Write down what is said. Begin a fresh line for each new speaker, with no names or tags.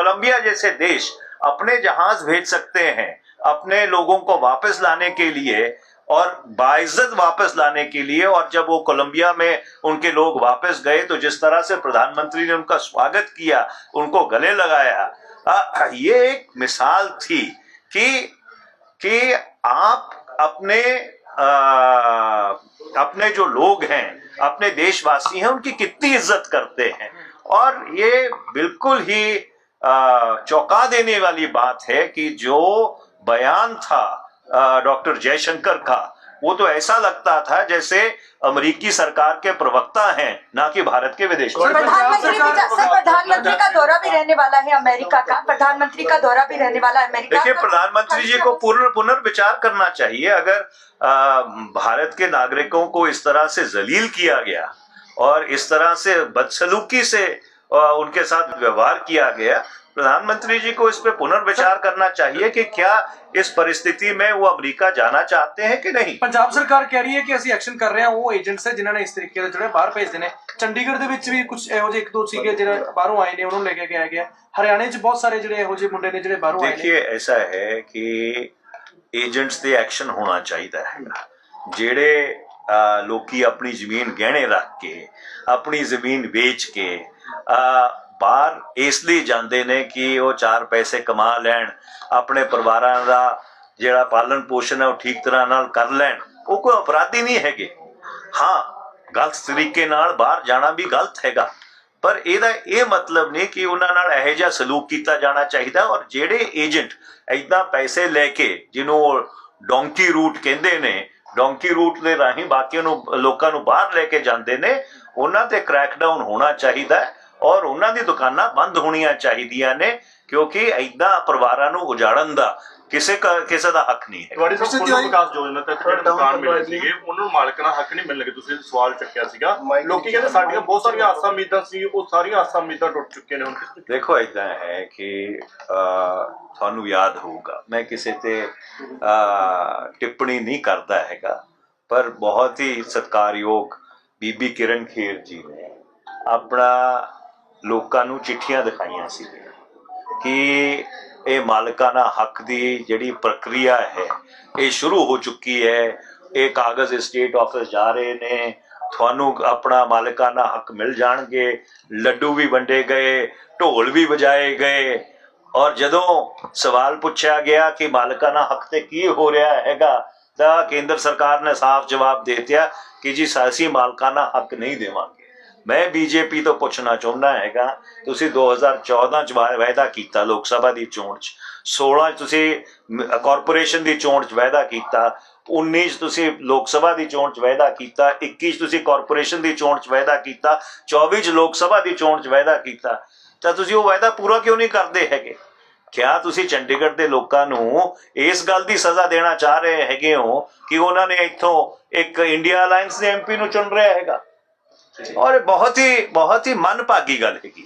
Colombia जैसे देश अपने जहाज़ भेज सकते हैं अपने लोगों को वापस लाने के लिए और बाइज्जत वापस लाने के लिए। और जब वो कोलंबिया में उनके लोग वापस गए तो जिस तरह से प्रधानमंत्री ने उनका स्वागत किया उनको गले लगाया आ, ये एक मिसाल थी कि कि आप अपने आ, अपने जो लोग हैं अपने देशवासी हैं उनकी कितनी इज़्ज़त करते हैं। और ये बिल्कुल ही चौंका देने वाली बात है कि जो बयान था डॉक्टर जयशंकर का वो तो ऐसा लगता था जैसे अमेरिकी सरकार के प्रवक्ता हैं ना कि भारत के विदेश
प्रधानमंत्री का दौरा भी रहने वाला है अमेरिका का प्रधानमंत्री का दौरा भी रहने वाला है अमेरिका
देखिए प्रधानमंत्री जी को पूर्ण पुनर्विचार करना चाहिए अगर आ, भारत के नागरिकों को इस तरह से जलील किया गया और इस तरह से बदसलूकी से उनके साथ व्यवहार किया गया। प्रधानमंत्री जी को इस पे पुनर्विचार करना चाहिए कि क्या इस परिस्थिति में वो अमेरिका जाना चाहते हैं कि नहीं?
ਪੰਜਾਬ ਸਰਕਾਰ ਕਹਿ ਰਹੀ ਹੈ ਕਿ ਅਸੀਂ ਐਕਸ਼ਨ ਕਰ ਰਹੇ ਹਾਂ। ਉਹ ਏਜੰਟਸ ਹੈ ਜਿਨ੍ਹਾਂ ਨੇ ਇਸ ਤਰੀਕੇ ਦੇ ਜਿਹੜੇ ਬਾਹਰ ਭੇਜਦੇ ਨੇ ਚੰਡੀਗੜ੍ਹ ਦੇ ਵਿੱਚ ਵੀ ਕੁਝ ਇਹੋ ਜਿਹੇ ਇੱਕ ਦੋ ਸੀਗੇ ਜਿਹੜੇ ਬਾਹਰੋਂ ਆਏ ਨੇ ਉਹਨਾਂ ਨੂੰ ਲੈ ਕੇ ਗਿਆ ਗਿਆ। ਹਰਿਆਣੇ 'ਚ ਬਹੁਤ ਸਾਰੇ ਜਿਹੜੇ ਇਹੋ ਜਿਹੇ ਮੁੰਡੇ ਨੇ ਜਿਹੜੇ ਬਾਹਰੋਂ ਆਏ ਨੇ।
ਦੇਖिए ਐਸਾ ਹੈ ਕਿ ਏਜੰਟਸ ਤੇ ਐਕਸ਼ਨ ਹੋਣਾ ਚਾਹੀਦਾ ਹੈਗਾ ਜਿਹੜੇ ਲੋਕੀ ਆਪਣੀ ਜ਼ਮੀਨ ਗਹਿਣੇ ਰੱਖ ਕੇ ਆਪਣੀ ਜ਼ਮੀਨ ਵੇਚ ਕੇ ਬਾਹਰ ਇਸ ਲਈ ਜਾਂਦੇ ਨੇ ਕਿ ਉਹ ਚਾਰ ਪੈਸੇ ਕਮਾ ਲੈਣ, ਆਪਣੇ ਪਰਿਵਾਰਾਂ ਦਾ ਜਿਹੜਾ ਪਾਲਣ ਪੋਸ਼ਣ ਹੈ ਉਹ ਠੀਕ ਤਰ੍ਹਾਂ ਨਾਲ ਕਰ ਲੈਣ। ਉਹ ਕੋਈ ਅਪਰਾਧੀ ਨਹੀਂ ਹੈਗੇ। ਹਾਂ, ਗਲਤ ਤਰੀਕੇ ਨਾਲ ਬਾਹਰ ਜਾਣਾ ਵੀ ਗਲਤ ਹੈਗਾ। ਪਰ ਇਹਦਾ ਇਹ ਮਤਲਬ ਨਹੀਂ ਕਿ ਉਹਨਾਂ ਨਾਲ ਇਹੋ ਜਿਹਾ ਸਲੂਕ ਕੀਤਾ ਜਾਣਾ ਚਾਹੀਦਾ ਔਰ ਜਿਹੜੇ ਏਜੰਟ ਐਦਾਂ ਪੈਸੇ ਲੈ ਕੇ ਜਿਹਨੂੰ ਡੋਂਕੀ ਰੂਟ ਕਹਿੰਦੇ ਨੇ, ਡੋਂਕੀ ਰੂਟ ਦੇ ਰਾਹੀਂ ਬਾਕੀਆਂ ਨੂੰ, ਲੋਕਾਂ ਨੂੰ ਬਾਹਰ ਲੈ ਕੇ ਜਾਂਦੇ ਨੇ, ਉਹਨਾਂ ਤੇ ਕ੍ਰੈਕਡਾਊਨ ਹੋਣਾ ਚਾਹੀਦਾ ਹੈ। ਔਰ ਉਹਨਾਂ ਦੀ ਦੁਕਾਨਾਂ ਬੰਦ ਹੋਣੀਆਂ ਚਾਹੀਦੀਆਂ ਨੇ ਕਿਉਂਕਿ ਐਦਾਂ ਪਰਿਵਾਰਾਂ ਨੂੰ ਉਜਾੜਨ ਦਾ ਕਿਸੇ ਕਿਸੇ ਦਾ ਹੱਕ ਨਹੀਂ ਹੈ
ਤੁਹਾਡੀ ਸਭ
ਦਿਹਾੜੀ-
ਵਿਕਾਸ ਯੋਜਨਾ ਤਹਿਤ ਜਿਹੜੇ ਮਕਾਨ ਮਿਲੇ ਸੀਗੇ ਉਹਨਾਂ ਨੂੰ ਮਾਲਕਾਨਾ ਹੱਕ ਨਹੀਂ ਮਿਲਣਗੇ ਤੁਸੀਂ ਸਵਾਲ ਚੱਕਿਆ ਸੀਗਾ। ਲੋਕੀ ਕਹਿੰਦੇ ਸਾਡੀਆਂ ਬਹੁਤ ਸਾਰੀਆਂ ਆਸਾਂ ਉਮੀਦਾਂ ਸੀ ਉਹ ਸਾਰੀਆਂ ਆਸਾਂ ਉਮੀਦਾਂ ਟੁੱਟ ਚੁੱਕੀਆਂ ਨੇ ਹੁਣ।
ਦੇਖੋ ਇਦਾਂ ਹੈ ਕਿ ਤੁਹਾਨੂੰ ਯਾਦ ਹੋਊਗਾ ਮੈਂ ਕਿਸੇ ਤੇ ਟਿੱਪਣੀ ਨਹੀਂ ਕਰਦਾ ਹੈਗਾ ਪਰ ਬਹੁਤ ਹੀ ਸਤਿਕਾਰਯੋਗ ਬੀਬੀ ਕਿਰਨ ਖੇਰ ਜੀ ਨੇ ਆਪਣਾ ਲੋਕਾਂ ਨੂੰ ਚਿੱਠੀਆਂ ਦਿਖਾਈਆਂ ਸੀ ਕਿ ਇਹ ਮਾਲਕਾਨਾ ਹੱਕ ਦੀ ਜਿਹੜੀ ਪ੍ਰਕਿਰਿਆ ਹੈ, ਇਹ ਸ਼ੁਰੂ ਹੋ ਚੁੱਕੀ ਹੈ। ਇਹ ਕਾਗਜ਼ ਸਟੇਟ ਆਫਿਸ ਜਾ ਰਹੇ ਨੇ। ਤੁਹਾਨੂੰ ਆਪਣਾ ਮਾਲਕਾਨਾ ਹੱਕ ਮਿਲ ਜਾਣਗੇ। ਲੱਡੂ ਵੀ ਵੰਡੇ ਗਏ, ਢੋਲ ਵੀ ਵਜਾਏ ਗਏ। ਔਰ ਜਦੋਂ ਸਵਾਲ ਪੁੱਛਿਆ ਗਿਆ ਕਿ ਮਾਲਕਾਨਾ ਹੱਕ ਤੇ ਕੀ ਹੋ ਰਿਹਾ ਹੈਗਾ, ਤਾਂ ਕੇਂਦਰ ਸਰਕਾਰ ਨੇ ਸਾਫ਼ ਜਵਾਬ ਦੇ ਦਿੱਤਾ ਕਿ ਜੀ ਸਾਸੀ ਮਾਲਕਾਨਾ ਹੱਕ ਨਹੀਂ ਦੇਵਾਂਗੇ। ਮੈਂ ਬੀਜੇਪੀ ਤੋਂ ਪੁੱਛਣਾ ਚਾਹੁੰਦਾ ਹੈਗਾ, ਤੁਸੀਂ 2014 ਚ ਵਾ- ਵਾਅਦਾ ਕੀਤਾ ਲੋਕ ਸਭਾ ਦੀ ਚੋਣ ਚ 16 ਚ ਤੁਸੀਂ ਕਾਰਪੋਰੇਸ਼ਨ ਦੀ ਚੋਣ ਚ ਵਾਅਦਾ ਕੀਤਾ 19 ਚ ਤੁਸੀਂ ਲੋਕ ਸਭਾ ਦੀ ਚੋਣ ਚ ਵਾਅਦਾ ਕੀਤਾ 21 ਚ ਤੁਸੀਂ ਕਾਰਪੋਰੇਸ਼ਨ ਦੀ ਚੋਣ ਚ ਵਾਅਦਾ ਕੀਤਾ 24 ਚ ਲੋਕ ਸਭਾ ਦੀ ਚੋਣ ਚ ਵਾਅਦਾ ਕੀਤਾ, ਤਾਂ ਤੁਸੀਂ ਉਹ ਵਾਅਦਾ ਪੂਰਾ ਕਿਉਂ ਨਹੀਂ ਕਰਦੇ ਹੈਗੇ? ਕਿਆ ਤੁਸੀਂ ਚੰਡੀਗੜ੍ਹ ਦੇ ਲੋਕਾਂ ਨੂੰ ਇਸ ਗੱਲ ਦੀ ਸਜ਼ਾ ਦੇਣਾ ਚਾਹ ਰਹੇ ਹੈਗੇ ਹੋ ਕਿ ਉਹਨਾਂ ਨੇ ਇੱਥੋਂ ਇੱਕ ਇੰਡੀਆ ਅਲਾਈਅੰਸ ਦੇ ਐਮਪੀ ਨੂੰ ਚੁਣ ਰਿਹਾ ਹੈਗਾ? ਔਰ ਬਹੁਤ ਹੀ ਬਹੁਤ ਹੀ ਮਨਭਾਗੀ ਗੱਲ ਹੈਗੀ।